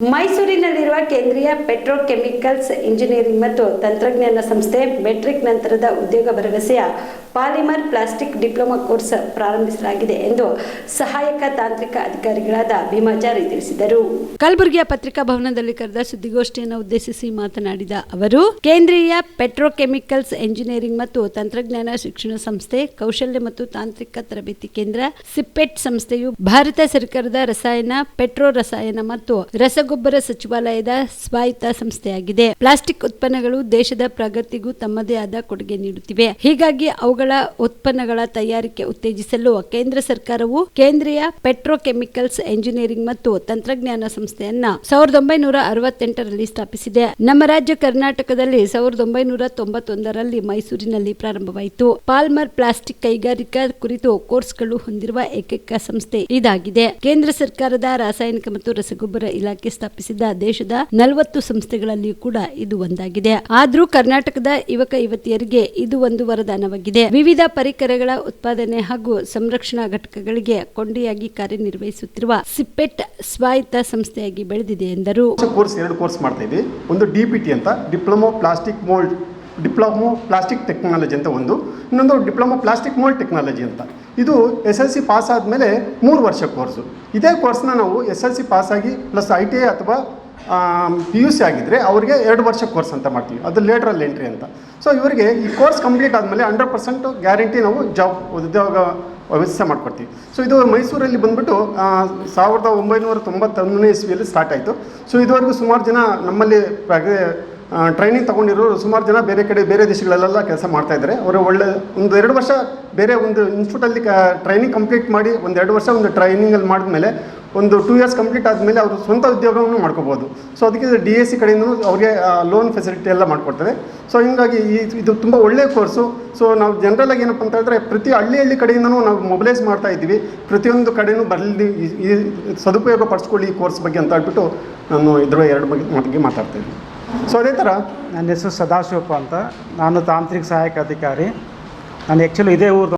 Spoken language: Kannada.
ಮೈಸೂರಿನಲ್ಲಿರುವ ಕೇಂದ್ರೀಯ ಪೆಟ್ರೋಕೆಮಿಕಲ್ಸ್ ಇಂಜಿನಿಯರಿಂಗ್ ಮತ್ತು ತಂತ್ರಜ್ಞಾನ ಸಂಸ್ಥೆ ಮೆಟ್ರಿಕ್ ನಂತರದ ಉದ್ಯೋಗ ಭರವಸೆಯ ಪಾಲಿಮರ್ ಪ್ಲಾಸ್ಟಿಕ್ ಡಿಪ್ಲೊಮಾ ಕೋರ್ಸ್ ಪ್ರಾರಂಭಿಸಲಾಗಿದೆ ಎಂದು ಸಹಾಯಕ ತಾಂತ್ರಿಕ ಅಧಿಕಾರಿಗಳಾದ ಭೀಮಾಚಾರಿ ತಿಳಿಸಿದರು. ಕಲಬುರಗಿಯ ಪತ್ರಿಕಾ ಭವನದಲ್ಲಿ ಕರೆದ ಸುದ್ದಿಗೋಷ್ಠಿಯನ್ನು ಉದ್ದೇಶಿಸಿ ಮಾತನಾಡಿದ ಅವರು, ಕೇಂದ್ರೀಯ ಪೆಟ್ರೋಕೆಮಿಕಲ್ಸ್ ಎಂಜಿನಿಯರಿಂಗ್ ಮತ್ತು ತಂತ್ರಜ್ಞಾನ ಶಿಕ್ಷಣ ಸಂಸ್ಥೆ, ಕೌಶಲ್ಯ ಮತ್ತು ತಾಂತ್ರಿಕ ತರಬೇತಿ ಕೇಂದ್ರ, ಸಿಪೆಟ್ ಸಂಸ್ಥೆಯು ಭಾರತ ಸರ್ಕಾರದ ರಸಾಯನ, ಪೆಟ್ರೋ ರಸಾಯನ ಮತ್ತು ರಸಗೊಬ್ಬರ ಸಚಿವಾಲಯದ ಸ್ವಾಯತ್ತ ಸಂಸ್ಥೆಯಾಗಿದೆ. ಪ್ಲಾಸ್ಟಿಕ್ ಉತ್ಪನ್ನಗಳು ದೇಶದ ಪ್ರಗತಿಗೂ ತಮ್ಮದೇ ಆದ ಕೊಡುಗೆ ನೀಡುತ್ತಿವೆ. ಹೀಗಾಗಿ ಅವುಗಳ ಉತ್ಪನ್ನಗಳ ತಯಾರಿಕೆ ಉತ್ತೇಜಿಸಲು ಕೇಂದ್ರ ಸರ್ಕಾರವು ಕೇಂದ್ರೀಯ ಪೆಟ್ರೋಕೆಮಿಕಲ್ಸ್ ಎಂಜಿನಿಯರಿಂಗ್ ಮತ್ತು ತಂತ್ರಜ್ಞಾನ ಸಂಸ್ಥೆಯನ್ನ ಸಾವಿರದ ಒಂಬೈನೂರ ಅರವತ್ತೆಂಟರಲ್ಲಿ ಸ್ಥಾಪಿಸಿದೆ. ನಮ್ಮ ರಾಜ್ಯ ಕರ್ನಾಟಕದಲ್ಲಿ ಸಾವಿರದ ಒಂಬೈನೂರ ತೊಂಬತ್ತೊಂದರಲ್ಲಿ ಮೈಸೂರಿನಲ್ಲಿ ಪ್ರಾರಂಭವಾಯಿತು. ಪಾಲ್ಮರ್ ಪ್ಲಾಸ್ಟಿಕ್ ಕೈಗಾರಿಕಾ ಕುರಿತು ಕೋರ್ಸ್ಗಳು ಹೊಂದಿರುವ ಏಕೈಕ ಸಂಸ್ಥೆ ಇದಾಗಿದೆ. ಕೇಂದ್ರ ಸರ್ಕಾರದ ರಾಸಾಯನಿಕ ಮತ್ತು ರಸಗೊಬ್ಬರ ಇಲಾಖೆ ಸ್ಥಾಪಿಸಿದ ದೇಶದ ನಲವತ್ತು ಸಂಸ್ಥೆಗಳಲ್ಲಿಯೂ ಕೂಡ ಇದು ಒಂದಾಗಿದೆ. ಆದ್ರೂ ಕರ್ನಾಟಕದ ಯುವಕ ಯುವತಿಯರಿಗೆ ಇದು ಒಂದು ವರದಾನವಾಗಿದೆ. ವಿವಿಧ ಪರಿಕರಗಳ ಉತ್ಪಾದನೆ ಹಾಗೂ ಸಂರಕ್ಷಣಾ ಘಟಕಗಳಿಗೆ ಕೊಂಡಿಯಾಗಿ ಕಾರ್ಯನಿರ್ವಹಿಸುತ್ತಿರುವ ಸಿಪೆಟ್ ಸ್ವಾಯತ್ತ ಸಂಸ್ಥೆಯಾಗಿ ಬೆಳೆದಿದೆ ಎಂದರು. ಕೋರ್ಸ್ ಎರಡು ಕೋರ್ಸ್ ಮಾಡ್ತಾ ಒಂದು ಡಿ ಪಿ ಟಿ ಅಂತ, diploma plastic mould, diploma plastic technology ಅಂತ ಒಂದು. ಇನ್ನೊಂದು ಡಿಪ್ಲೊಮೋ ಪ್ಲಾಸ್ಟಿಕ್ ಮೋಲ್ಡ್ ಟೆಕ್ನಾಲಜಿ ಅಂತ. ಇದು ಎಸ್ ಎಲ್ ಸಿ ಪಾಸ್ ಆದಮೇಲೆ ಮೂರು ವರ್ಷ ಕೋರ್ಸು. ಇದೇ ಕೋರ್ಸ್ನ ನಾವು ಎಸ್ ಎಲ್ ಸಿ ಪಾಸಾಗಿ ಪ್ಲಸ್ ಐ ಟಿ ಐ ಅಥವಾ ಪಿ ಯು ಸಿ ಆಗಿದ್ದರೆ ಅವರಿಗೆ ಎರಡು ವರ್ಷ ಕೋರ್ಸ್ ಅಂತ ಮಾಡ್ತೀವಿ. ಅದು ಲೇಟ್ರಲ್ ಎಂಟ್ರಿ ಅಂತ. ಸೊ ಇವರಿಗೆ ಈ ಕೋರ್ಸ್ ಕಂಪ್ಲೀಟ್ ಆದಮೇಲೆ ಹಂಡ್ರೆಡ್ ಪರ್ಸೆಂಟ್ ಗ್ಯಾರಂಟಿ ನಾವು ಜಾಬ್ ಉದ್ಯೋಗ ವ್ಯವಸ್ಥೆ ಮಾಡ್ಕೊಡ್ತೀವಿ. ಸೊ ಇದು ಮೈಸೂರಲ್ಲಿ ಬಂದುಬಿಟ್ಟು ಸಾವಿರದ ಒಂಬೈನೂರ ತೊಂಬತ್ತೊಂದನೇ ಇಸ್ವಿಯಲ್ಲಿ ಸ್ಟಾರ್ಟ್ ಆಯಿತು. ಸೊ ಇದುವರೆಗೂ ಸುಮಾರು ಜನ ನಮ್ಮಲ್ಲಿ ಟ್ರೈನಿಂಗ್ ತೊಗೊಂಡಿರೋರು ಸುಮಾರು ಜನ ಬೇರೆ ಕಡೆ, ಬೇರೆ ದೇಶಗಳಲ್ಲೆಲ್ಲ ಕೆಲಸ ಮಾಡ್ತಾಯಿದ್ದಾರೆ ಅವರು ಒಳ್ಳೆ, ಒಂದು ಎರಡು ವರ್ಷ ಬೇರೆ ಒಂದು ಇನ್ಸ್ಟಿಟ್ಯೂಟಲ್ಲಿ ಟ್ರೈನಿಂಗ್ ಕಂಪ್ಲೀಟ್ ಮಾಡಿ ಒಂದು ಎರಡು ವರ್ಷ ಒಂದು ಟ್ರೈನಿಂಗಲ್ಲಿ ಮಾಡಿದ್ಮೇಲೆ ಒಂದು ಟೂ ಇಯರ್ಸ್ ಕಂಪ್ಲೀಟ್ ಆದಮೇಲೆ ಅವರು ಸ್ವಂತ ಉದ್ಯೋಗವನ್ನು ಮಾಡ್ಕೋಬೋದು. ಸೊ ಅದಕ್ಕೆ ಡಿ ಎ ಸಿ ಕಡೆಯಿಂದ ಅವ್ರಿಗೆ ಲೋನ್ ಫೆಸಿಲಿಟಿ ಎಲ್ಲ ಮಾಡಿಕೊಡ್ತದೆ ಸೊ ಹಿಂಗಾಗಿ ಈ, ಇದು ತುಂಬ ಒಳ್ಳೆಯ ಕೋರ್ಸು ಸೊ ನಾವು ಜನರಲಾಗಿ ಏನಪ್ಪ ಅಂತ ಹೇಳಿದ್ರೆ ಪ್ರತಿ ಹಳ್ಳಿ ಹಳ್ಳಿ ಕಡೆಯಿಂದನೂ ನಾವು ಮೊಬಿಲೈಸ್ ಮಾಡ್ತಾ ಇದ್ದೀವಿ. ಪ್ರತಿಯೊಂದು ಕಡೆನೂ ಬರಲಿ, ಈ- ಸದುಪಯೋಗ ಪಡಿಸ್ಕೊಳ್ಳಿ ಈ ಕೋರ್ಸ್ ಬಗ್ಗೆ ಅಂತ ಹೇಳ್ಬಿಟ್ಟು ನಾನು ಇದ್ರ ಎರಡು ಬಗ್ಗೆ ಬಗ್ಗೆ ಮಾತಾಡ್ತೀನಿ ಸೊ ಅದೇ ಥರ ನನ್ನ ಹೆಸರು ಸದಾಶಿವಪ್ಪ ಅಂತ. ನಾನು ತಾಂತ್ರಿಕ ಸಹಾಯಕ ಅಧಿಕಾರಿ. ನಾನು ಆ್ಯಕ್ಚುಲಿ ಇದೇ ಊರು